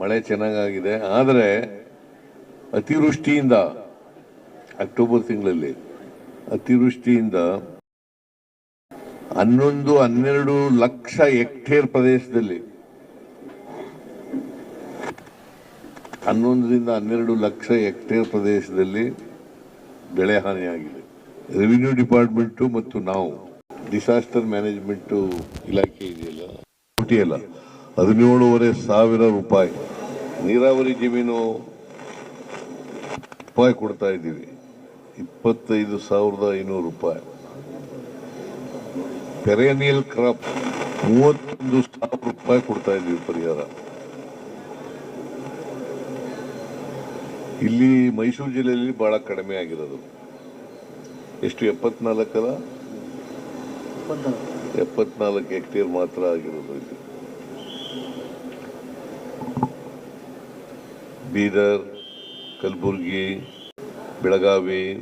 ಮಳೆ ಚೆನ್ನಾಗಾಗಿದೆ. ಆದರೆ ಅತಿವೃಷ್ಟಿಯಿಂದ ಅಕ್ಟೋಬರ್ ತಿಂಗಳಲ್ಲಿ ಅತಿವೃಷ್ಟಿಯಿಂದ ಹನ್ನೊಂದು, ಹನ್ನೆರಡು ಲಕ್ಷ ಹೆಕ್ಟೇರ್ ಪ್ರದೇಶದಲ್ಲಿ ಹನ್ನೊಂದರಿಂದ ಹನ್ನೆರಡು ಲಕ್ಷ ಹೆಕ್ಟೇರ್ ಪ್ರದೇಶದಲ್ಲಿ ಬೆಳೆ ಹಾನಿಯಾಗಿದೆ. ರೆವಿನ್ಯೂ ಡಿಪಾರ್ಟ್ಮೆಂಟು ಮತ್ತು ನಾವು ಡಿಸಾಸ್ಟರ್ ಮ್ಯಾನೇಜ್ಮೆಂಟು ಇಲಾಖೆ ಇದೆಯಲ್ಲ? ಅಲ್ಲ ಹದಿನೇಳುವರೆ ಸಾವಿರ ರೂಪಾಯಿ ನೀರಾವರಿ ಜಮೀನು ರೂಪಾಯಿ ಕೊಡ್ತಾ ಇದ್ದೀವಿ. ಇಪ್ಪತ್ತೈದು ಸಾವಿರದ ಐನೂರು ರೂಪಾಯಿ. ಪೆರೇನಿಯಲ್ ಕ್ರಾಪ್ ಮೂವತ್ತೊಂದು ಸಾವಿರ ರೂಪಾಯಿ ಕೊಡ್ತಾ ಇದ್ದೀವಿ ಪರಿಹಾರ. ಇಲ್ಲಿ ಮೈಸೂರು ಜಿಲ್ಲೆಯಲ್ಲಿ ಬಹಳ ಕಡಿಮೆ ಆಗಿರೋದು. ಎಷ್ಟು ಎಪ್ಪತ್ನಾಲ್ಕಲ್ಲ ಎಪ್ಪತ್ನಾಲ್ಕು ಹೆಕ್ಟೇರ್ ಮಾತ್ರ ಆಗಿರೋದು ಇಲ್ಲಿ. ಬೀದರ್, ಕಲಬುರ್ಗಿ, ಬೆಳಗಾವಿ,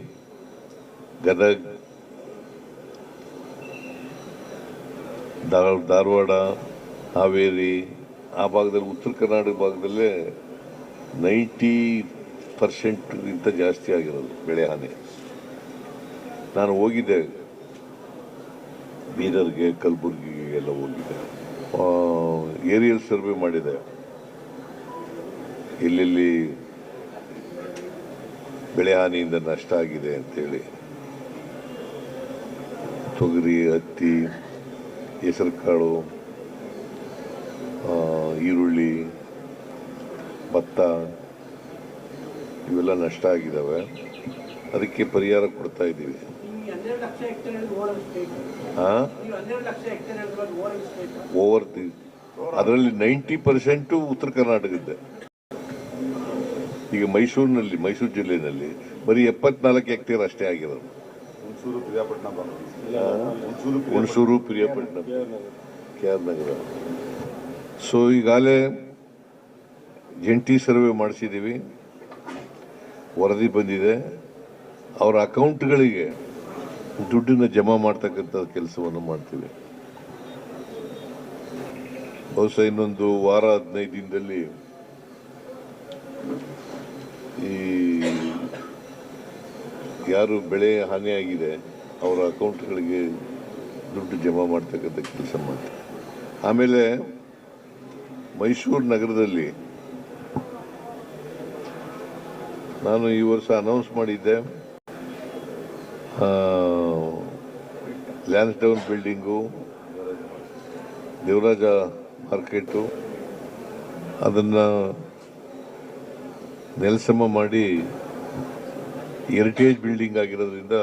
ಗದಗ, ಧಾರ್- ಧಾರವಾಡ, ಹಾವೇರಿ, ಆ ಭಾಗದಲ್ಲಿ ಉತ್ತರ ಕರ್ನಾಟಕ ಭಾಗದಲ್ಲೇ ನೈಂಟಿ ಪರ್ಸೆಂಟ್ಗಿಂತ ಜಾಸ್ತಿ ಆಗಿರೋದು ಬೆಳೆ ಹಾನಿ. ನಾನು ಹೋಗಿದ್ದೆ ಬೀದರ್ಗೆ, ಕಲಬುರ್ಗಿಗೆ ಎಲ್ಲ ಹೋಗಿದ್ದೆ. ಏರಿಯಲ್ ಸರ್ವೆ ಮಾಡಿದೆ. ಎಲ್ಲೆಲ್ಲಿ ಬೆಳೆ ಹಾನಿಯಿಂದ ನಷ್ಟ ಆಗಿದೆ ಅಂತೇಳಿ. ತೊಗರಿ ಹತ್ತಿ ಹೆಸರುಕಾಳು ಈರುಳ್ಳಿ ಭತ್ತ ಇವೆಲ್ಲ ನಷ್ಟ ಆಗಿದ್ದಾವೆ ಅದಕ್ಕೆ ಪರಿಹಾರ ಕೊಡ್ತಾ ಇದ್ದೀವಿ. ಓವರ್ ಅದರಲ್ಲಿ ನೈಂಟಿ ಪರ್ಸೆಂಟು ಉತ್ತರ ಕರ್ನಾಟಕದ್ದೆ. ಈಗ ಮೈಸೂರಿನಲ್ಲಿ ಮೈಸೂರು ಜಿಲ್ಲೆಯಲ್ಲಿ ಬರೀ ಎಪ್ಪತ್ನಾಲ್ಕು ಹೆಕ್ಟೇರ್ ಅಷ್ಟೇ ಆಗಿರೋದು. Hunsur Piriyapatna K R Nagar so ಈಗಾಗಲೇ ಜಂಟಿ ಸರ್ವೆ ಮಾಡಿಸಿದ್ದೀವಿ ವರದಿ ಬಂದಿದೆ. ಅವರ ಅಕೌಂಟ್ಗಳಿಗೆ ದುಡ್ಡಿನ ಜಮಾ ಮಾಡ್ತಕ್ಕಂಥ ಕೆಲಸವನ್ನು ಮಾಡ್ತೀವಿ. ಬಹುಶಃ ಇನ್ನೊಂದು ವಾರ ಹದಿನೈದು ದಿನದಲ್ಲಿ ಈ ಯಾರು ಬೆಳೆ ಹಾನಿಯಾಗಿದೆ, ಅವರ ಅಕೌಂಟ್ಗಳಿಗೆ ದುಡ್ಡು ಜಮಾ ಮಾಡ್ತಕ್ಕಂಥ ಕೆಲಸ ಮಾಡ್ತಾರೆ. ಆಮೇಲೆ ಮೈಸೂರು ನಗರದಲ್ಲಿ ನಾನು ಈ ವರ್ಷ ಅನೌನ್ಸ್ ಮಾಡಿದ್ದೆ Lansdowne building Devaraja market ಅದನ್ನು ನೆಲಸಮ ಮಾಡಿ ಹೆರಿಟೇಜ್ ಬಿಲ್ಡಿಂಗ್ ಆಗಿರೋದ್ರಿಂದ?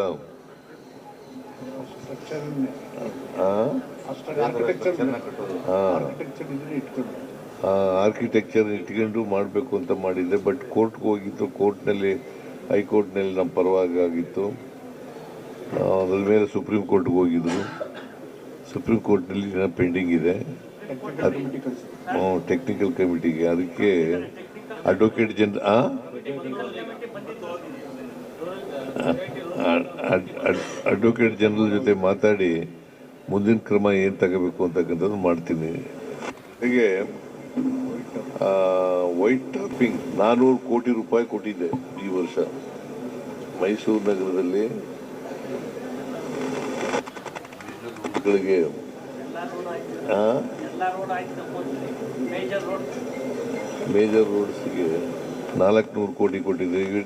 ಆರ್ಕಿಟೆಕ್ಚರ್ ಇಟ್ಕೊಂಡು. ಮಾಡಬೇಕು ಅಂತ ಮಾಡಿದ್ದೆ ಬಟ್ ಕೋರ್ಟ್ಗೆ ಹೋಗಿತ್ತು. ಕೋರ್ಟ್ನಲ್ಲಿ ಹೈಕೋರ್ಟ್ನಲ್ಲಿ ನಮ್ಮ ಪರವಾಗಿ ಆಗಿತ್ತು. ಅದ್ರ ಮೇಲೆ ಸುಪ್ರೀಂ ಕೋರ್ಟ್ಗೆ ಹೋಗಿದ್ರು ಸುಪ್ರೀಂ ಕೋರ್ಟ್ನಲ್ಲಿ ಪೆಂಡಿಂಗ್ ಇದೆ. ಟೆಕ್ನಿಕಲ್ ಕಮಿಟಿಗೆ ಅದಕ್ಕೆ ಅಡ್ವೊಕೇಟ್ ಜನ ಅಡ್ವೊಕೇಟ್ ಜನರಲ್ ಜೊತೆ ಮಾತಾಡಿ ಮುಂದಿನ ಕ್ರಮ ಏನು ತಗೋಬೇಕು ಅಂತಕ್ಕಂಥದ್ದು ಮಾಡ್ತೀನಿ. ಹೀಗೆ ವೈಟ್ ಟಾಪಿಂಗ್ ನಾನ್ನೂರು ಕೋಟಿ ರೂಪಾಯಿ ಕೊಟ್ಟಿದ್ದೆ ಈ ವರ್ಷ. ಮೈಸೂರು ನಗರದಲ್ಲಿ ಗಳಿಗೆ ಮೇಜರ್ ರೋಡ್ಸಿಗೆ ನಾಲ್ಕು ನೂರು ಕೋಟಿ ಕೊಟ್ಟಿದ್ದೆ ಈಗ